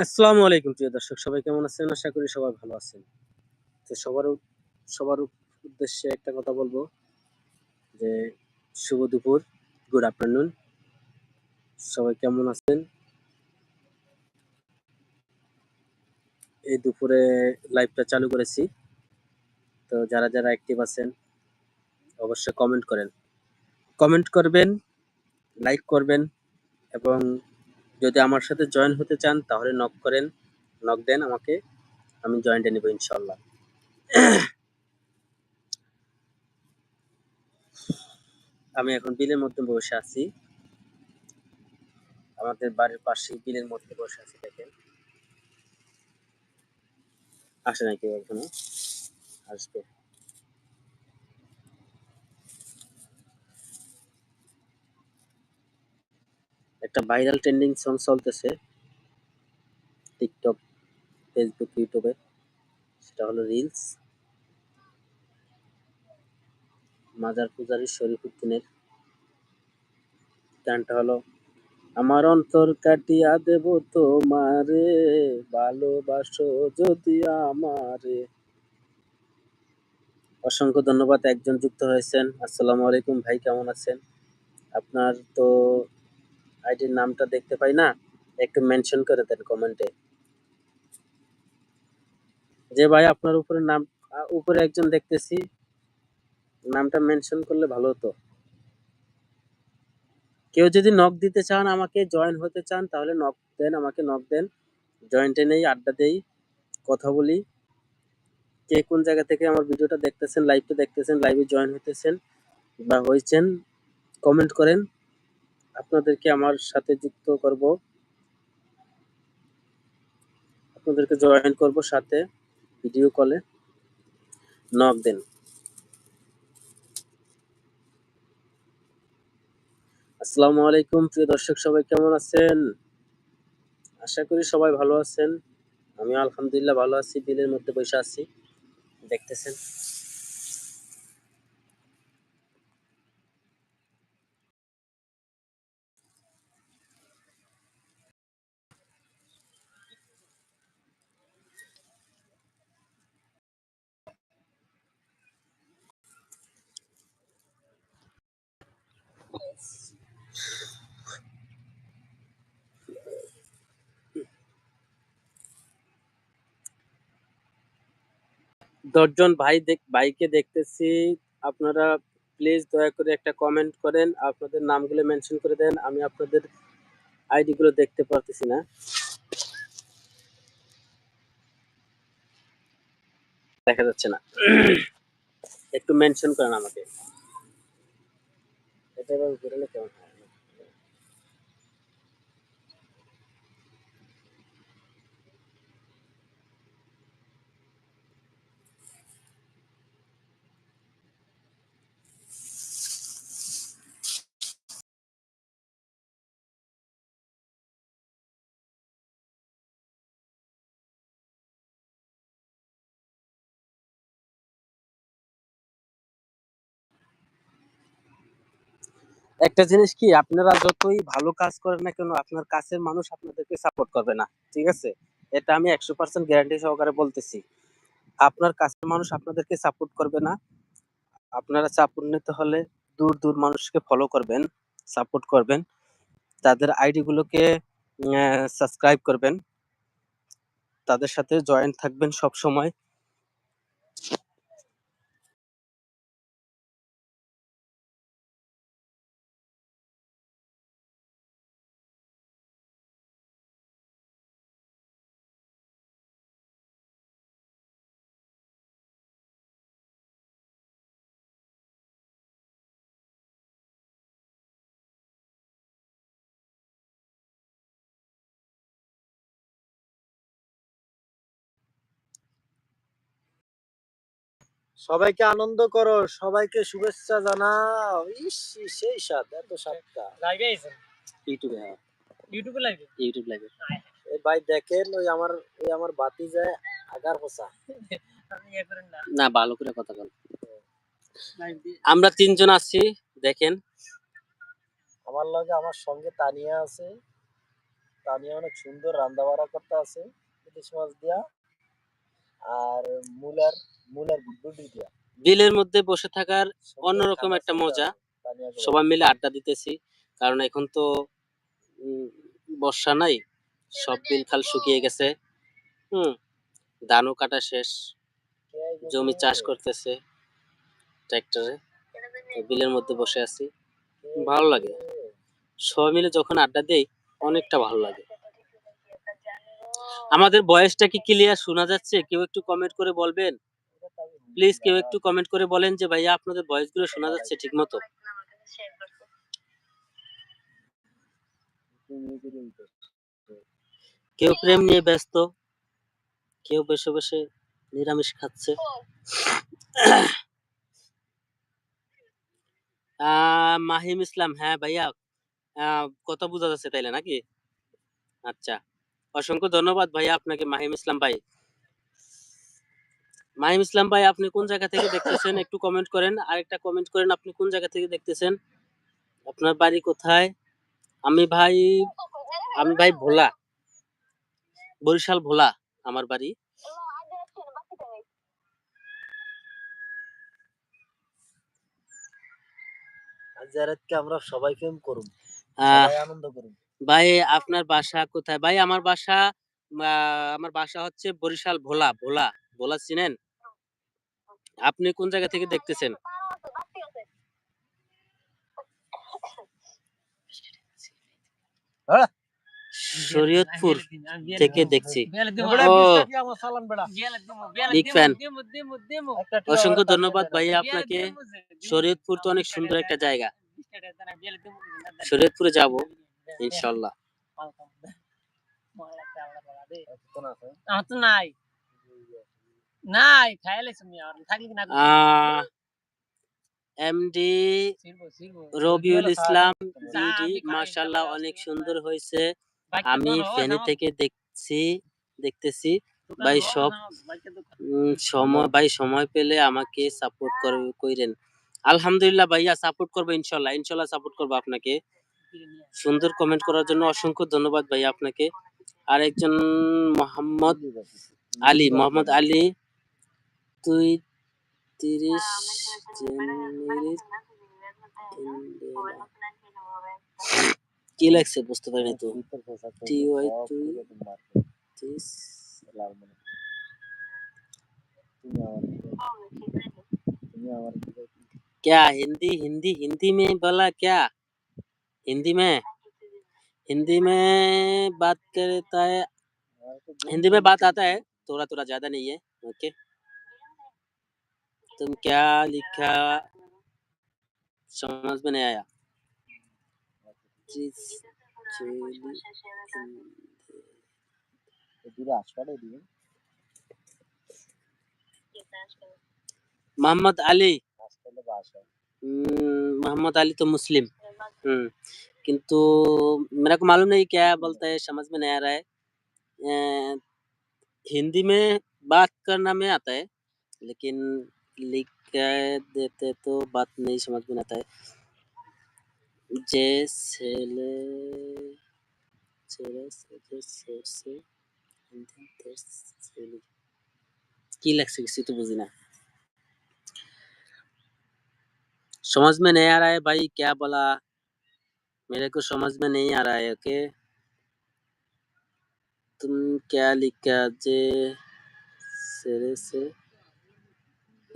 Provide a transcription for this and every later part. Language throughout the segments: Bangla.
আসসালামু আলাইকুম প্রিয় দর্শক, সবাই কেমন আছেন? আশা করি সবাই ভালো আছেন। তো সবার সবার উদ্দেশ্যে একটা কথা বলব, যে শুভ দুপুর, গুড আফটারনুন। সবাই কেমন আছেন? এই দুপুরে লাইভটা চালু করেছি। তো যারা যারা অ্যাক্টিভ আছেন, অবশ্যই কমেন্ট করেন। কমেন্ট করবেন লাইক করবেন, এবং যদি আমার সাথে জয়েন হতে চান, তাহলে নক করেন নক দেন আমাকে, আমি জয়েন্টে নেব ইনশাল্লাহ আমি এখন বিলের মধ্যে বসে আছি। আমাদের বাড়ির পাশে বিলের মধ্যে বসে আছি, দেখেন। আসে নাকি এখনও? আসবে। একটা ভাইরাল ট্রেন্ডিং সং চলতেছে টিকটক ফেসবুক ইউটিউবে সেটা হলো রিলস মাজার পূজারী শরীফুদ্দিনের গানটা হলো, আমার অন্তর কাটিয়া দেব তোমারে, ভালোবাসো যদি আমারে। অসংখ্য ধন্যবাদ, একজন যুক্ত হয়েছেন। আসসালামু আলাইকুম ভাই, কেমন আছেন? আপনার তো আইডির নামটা দেখতে পাই না, একটু মেনশন করে দেন কমেন্টে যে ভাই আপনার উপরে নাম উপরে একজন দেখতেছি, নামটা মেনশন করলে ভালো হতো। কেউ যদি নক দিতে চান আমাকে জয়েন হতে চান, তাহলে নক দেন, আমাকে নক দেন। জয়েন্টে নেই, আড্ডা দেই, কথা বলি। কে কোন জায়গা থেকে আমার ভিডিওটা দেখতেছেন লাইভটা দেখতেছেন লাইভে জয়েন হতেছেন বা হয়েছেন কমেন্ট করেন। আপনাদেরকে আমার সাথে যুক্ত করব। আপনাদেরকে জয়েন করব সাথে ভিডিও কলে। নক দেন। আসসালামু আলাইকুম, প্রিয় দর্শক, সবাই কেমন আছেন? আশা করি সবাই ভালো আছেন। আমি আলহামদুলিল্লাহ ভালো আছি বিলের মধ্যে বসে আছি। দেখতেছেন? দশজন ভাই দেখ, ভাইকে দেখতেছি। আপনারা প্লিজ দয়া করে একটা কমেন্ট করেন, আপনাদের নামগুলো মেনশন করে দেন, আমি আপনাদের আইডি গুলো দেখতে পারতেছি না। দেখা যাচ্ছে না। একটু মেনশন করেন আমাকে। এটা এবার ঘুরালে কেমন হয়? একটা জিনিস কি, আপনারা যতই ভালো কাজ করেন না কেন, আপনার কাছের মানুষ আপনাদেরকে সাপোর্ট করবে না, ঠিক আছে? এটা আমি একশো পার্সেন্ট গ্যারান্টি সহকারে বলতেছি। আপনার কাছের মানুষ আপনাদেরকে সাপোর্ট করবে না। আপনারা সাপোর্ট নিতে হলে দূর দূর মানুষকে ফলো করবেন সাপোর্ট করবেন। তাদের আইডি গুলোকে সাবস্ক্রাইব করবেন। তাদের সাথে জয়েন্ট থাকবেন সব সময় সবাইকে আনন্দ করো সবাইকে শুভেচ্ছা জানাও। ইস সেই সাত এত সাতটা লাইভে ইউটিউবে হ্যাঁ। ইউটিউবে লাইভে ইউটিউব লাইভে এই ভাই দেখেন ওই আমার ওই আমার বাতি যায় আগার আপনি ইয়ে করেন না। না ভালো করে কথা বল। আমরা তিনজন আছি দেখেন। আমার লগে আমার সঙ্গে তানিয়া আছে। তানিয়া অনেক সুন্দর রান্না বাড়া করতে আছে ইলিশ মাছ দিয়া। আর মুলার বিলের মধ্যে বসে থাকার অন্যরকম একটা মজা। সবাই মিলে আড্ডা দিতেছি কারণ এখন তো বর্ষা নাই সব বিল খাল শুকিয়ে গেছে। হুম ধানও কাটা শেষ জমি চাষ করতেছে ট্র্যাক্টরে। বিলের মধ্যে বসে আছি ভালো লাগে। সবাই মিলে যখন আড্ডা দেই অনেকটা ভালো লাগে। আমাদের বয়সটা কি ক্লিয়ার শোনা যাচ্ছে? কেউ একটু কমেন্ট করে বলবেন? প্লিজ কেউ একটু কমেন্ট করে বলেন যে, ভাইয়া, আপনাদের ভয়েসগুলো শোনা যাচ্ছে ঠিক মতো? কেউ প্রেম নিয়ে ব্যস্ত, কেউ বসে বসে নিরামিষ খাচ্ছে। মাহিম ইসলাম হ্যাঁ ভাইয়া কথা বোঝা যাচ্ছে তাইলে নাকি? আচ্ছা অসংখ্য ধন্যবাদ ভাইয়া আপনাকে, মাহিম ইসলাম ভাই। মাহিম ইসলাম ভাই আপনি কোন জায়গা থেকে দেখতেছেন? একটু কমেন্ট করেন। আরেকটা কমেন্ট করেন আপনি কোন জায়গা থেকে দেখতেছেন? আপনার বাড়ি কোথায়? আমি ভাই আমি ভাই ভোলা। বরিশাল ভোলা আমার বাড়ি। আজ রাতকে আমরা সবাই প্রেম করুম আহ, সবাই আনন্দ করুম ভাই আপনার বাসা কোথায়? ভাই আমার বাসা আমার বাসা হচ্ছে বরিশাল ভোলা ভোলা। ভোলা চিনেন আপনি কোন জায়গা থেকে দেখতেছেন? শরীয়তপুর থেকে দেখছি. অসংখ্য ধন্যবাদ ভাইয়া আপনাকে। শরীয়তপুর তো অনেক সুন্দর একটা জায়গা। শরীয়তপুরে যাব ইনশাল্লাহ। তো নাই নাই খাইলে তুমি আর থাকলে কি না এমডি। রবিউল ইসলাম বিডি মাশাআল্লাহ অনেক সুন্দর হয়েছে। আমি ফেনী থেকে দেখছি দেখতেছি। ভাই সব সময় ভাই সময় পেলে আমাকে সাপোর্ট করেন আলহামদুলিল্লাহ ভাইয়া সাপোর্ট করব ইনশাল্লাহ ইনশাল্লাহ সাপোর্ট করব আপনাকে। সুন্দর কমেন্ট করার জন্য অসংখ্য ধন্যবাদ ভাইয়া আপনাকে। আর একজন মোহাম্মদ আলী মোহাম্মদ আলী তুই তিরিশ জানুয়ারি কি লাগছে বুঝতে পারিনি তো TY তুই তিরিশ লাল মনে। তুমি আমার তুমি আমার क्या हिंदी हिंदी हिंदी में बोला क्या हिंदी में हिंदी में बात करता है हिंदी में बात आता है थोड़ा थोड़ा ज्यादा नहीं है ओके तुम क्या लिखा समझ में नहीं आया? मोहम्मद अली। हम्म, मोहम्मद अली तो मुस्लिम। हम्म, किंतु मेरे को मालूम नहीं क्या बोलता है समझ में नहीं आ रहा है। हिंदी में बात करना में आता है लेकिन लिख के देते तो बात नहीं समझ में आता है। तो समझ में नहीं आ रहा है भाई, क्या बोला? मेरे को समझ में नहीं आ रहा है, ओके? तुम क्या लिखा? जे सिरे से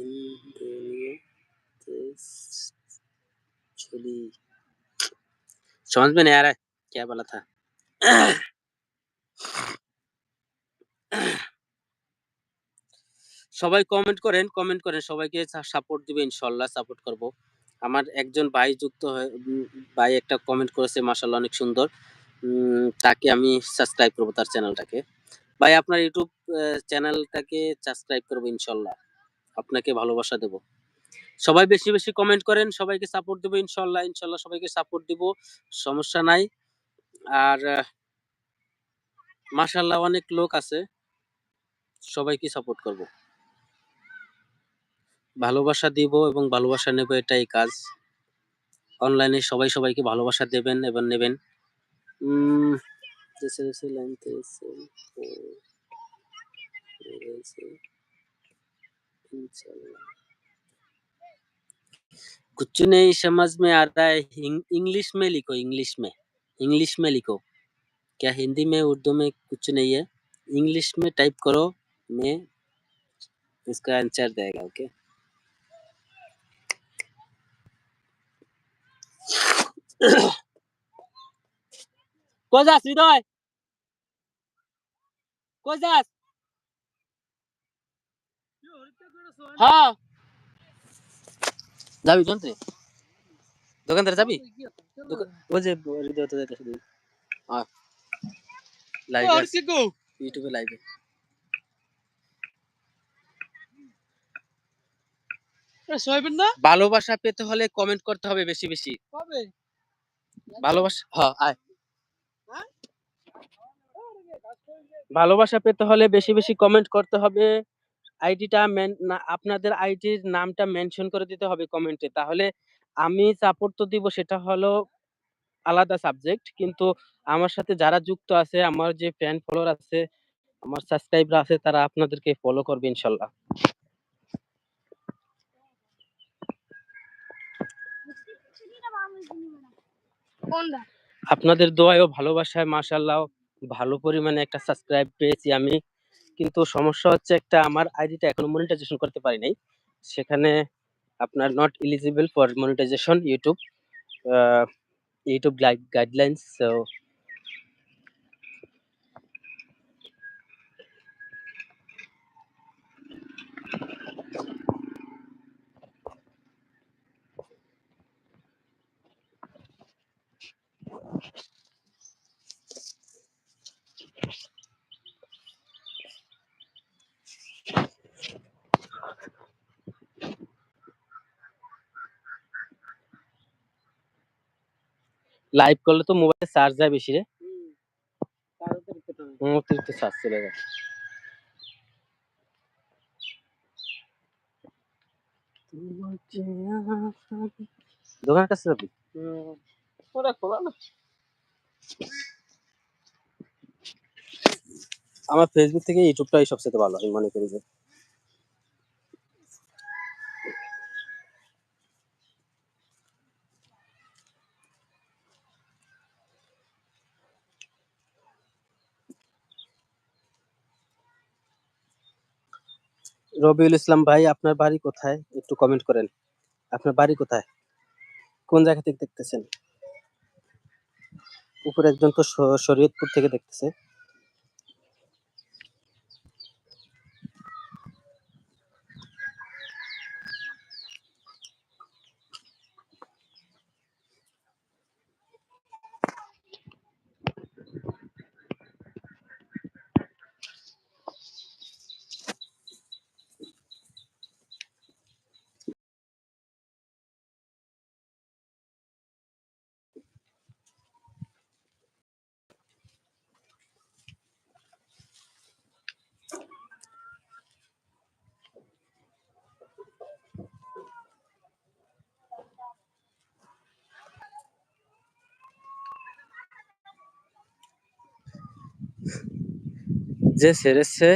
इन दुनिया ते- छुली समझ में नहीं आ रहा है क्या बोला था সবাই কমেন্ট করেন কমেন্ট করেন সবাইকে সাপোর্ট দিবে ইনশাল্লাহ সাপোর্ট করব আমার একজন ভাই যুক্ত হয়ে উম, ভাই একটা কমেন্ট করেছে মাশাল্লাহ অনেক সুন্দর উম, তাকে আমি সাবস্ক্রাইব করবো তার চ্যানেলটাকে ভাই আপনার ইউটিউব চ্যানেলটাকে সাবস্ক্রাইব করবো ইনশাল্লাহ আপনাকে ভালোবাসা দেব। সবাই বেশি বেশি কমেন্ট করেন সবাইকে সাপোর্ট দেবো ইনশাল্লাহ ইনশাল্লাহ সবাইকে সাপোর্ট দিব সমস্যা নাই। আর মাশাল্লাহ অনেক লোক আছে সবাইকে সাপোর্ট করব। ভালোবাসা দিব এবং ভালোবাসা নেব এটাই কাজ। অনলাইনে সবাই সবাইকে ভালোবাসা দেবেন এবং নেবেন। উম, कुछ नहीं समझ में आ रहा है। इंग्लिश में लिखो, इंग्लिश में। इंग्लिश में लिखो। क्या हिंदी में, उर्दू में कुछ नहीं है? इंग्लिश में टाइप करो, मैं इसका आंसर देगा, ओके? कोजास हृदय कोजास হ্যাঁ। যাবি দোকানদারে যাবি? দোকান- ওই যে হৃদয় তো দেখি। আয়। লাইভে ইউটিউবে লাইভে না? ভালোবাসা পেতে হলে কমেন্ট করতে হবে বেশি বেশি। কবে? ভালোবাসা হ্যাঁ আয়। ভালোবাসা পেতে হলে বেশি বেশি কমেন্ট করতে হবে। আইডিটা আপনাদের আইডির নামটা মেনশন করে দিতে হবে কমেন্টে তাহলে আমি সাপোর্ট তো দিব সেটা হলো আলাদা সাবজেক্ট কিন্তু আমার সাথে যারা যুক্ত আছে আমার যে ফ্যান ফলোয়ার আছে আমার সাবস্ক্রাইবার আছে তারা আপনাদেরকে ফলো করবে ইনশাল্লাহ। আপনাদের দোয়ায় ও ভালোবাসায় মাশাল্লাহ ভালো পরিমাণে একটা সাবস্ক্রাইব পেয়েছি আমি। কিন্তু সমস্যা হচ্ছে একটা আমার আইডিটা এখনও মনিটাইজেশন করতে পারি নাই। সেখানে আপনার not eligible for monetization YouTube YouTube guidelines live করলে তো মোবাইলে চার্জ যায় বেশি রে। অতিরিক্ত চার্জ চলে যায়। দোকানের কাছে যাবি? ওটা খোলা না। আমার ফেসবুক থেকে ইউটিউবটাই সবচেয়ে ভালো আমি মনে করি যে। রবিউল ইসলাম ভাই, আপনার বাড়ি কোথায়? একটু কমেন্ট করেন। আপনার বাড়ি কোথায়? কোন জায়গা থেকে দেখতেছেন? উপরে একজন তো শরীয়তপুর থেকে দেখতেছে। যে সেরেছে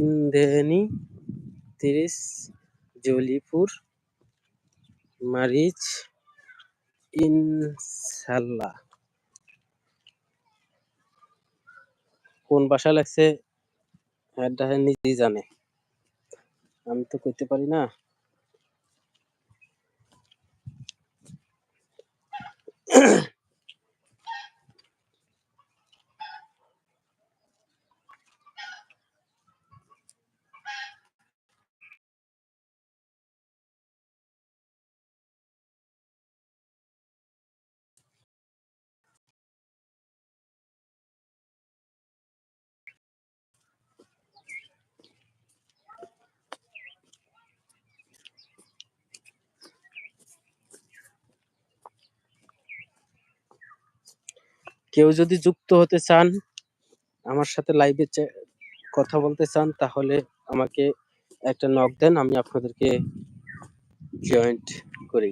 ইন্দেনি, তিরিশ, জলিপুর, মারিচ, ইনশাল্লাহ। কোন ভাষা লাগছে এটা নিজেই জানে। আমি তো কইতে পারি না। কেউ যদি যুক্ত হতে চান আমার সাথে লাইভে কথা বলতে চান তাহলে আমাকে একটা নক দেন আমি আপনাদেরকে জয়েন্ট করি।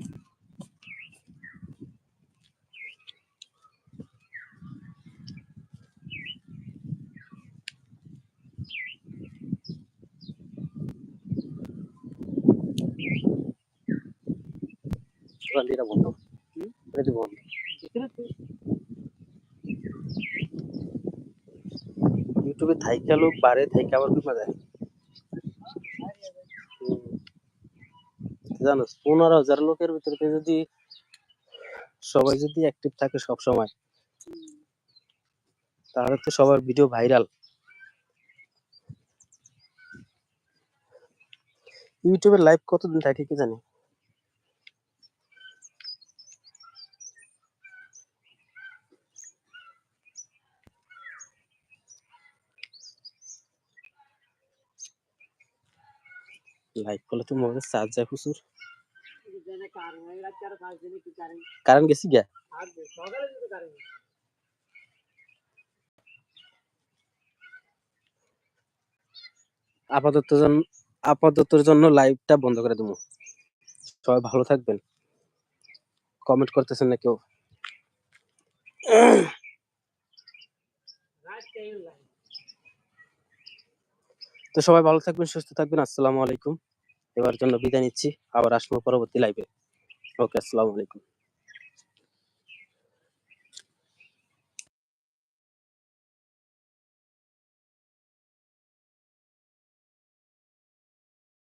বন্ধু। বন্ধু। ইউটিউবে থাইকা লোক বারে থাইকা আবার কি যায়? জানো পনেরো হাজার লোকের ভিতরে যদি সবাই যদি অ্যাক্টিভ থাকে সব সময় তাহলে তো সবার ভিডিও ভাইরাল ইউটিউবে লাইভ কতদিন থাকে কি জানি? লাইভ করলে তো মোবাইলে চার্জ যায় প্রচুর গেছি গিয়া আপাতত জন্য আপাততর জন্য লাইভটা বন্ধ করে দেবো। সবাই ভালো থাকবেন। কমেন্ট করতেছেন না কেউ। তো সবাই ভালো থাকবেন সুস্থ থাকবেন। আসসালামু আলাইকুম। এবার জন্য বিদায় নিচ্ছি আবার আসব পরবর্তী লাইভে ওকে আসসালামু আলাইকুম।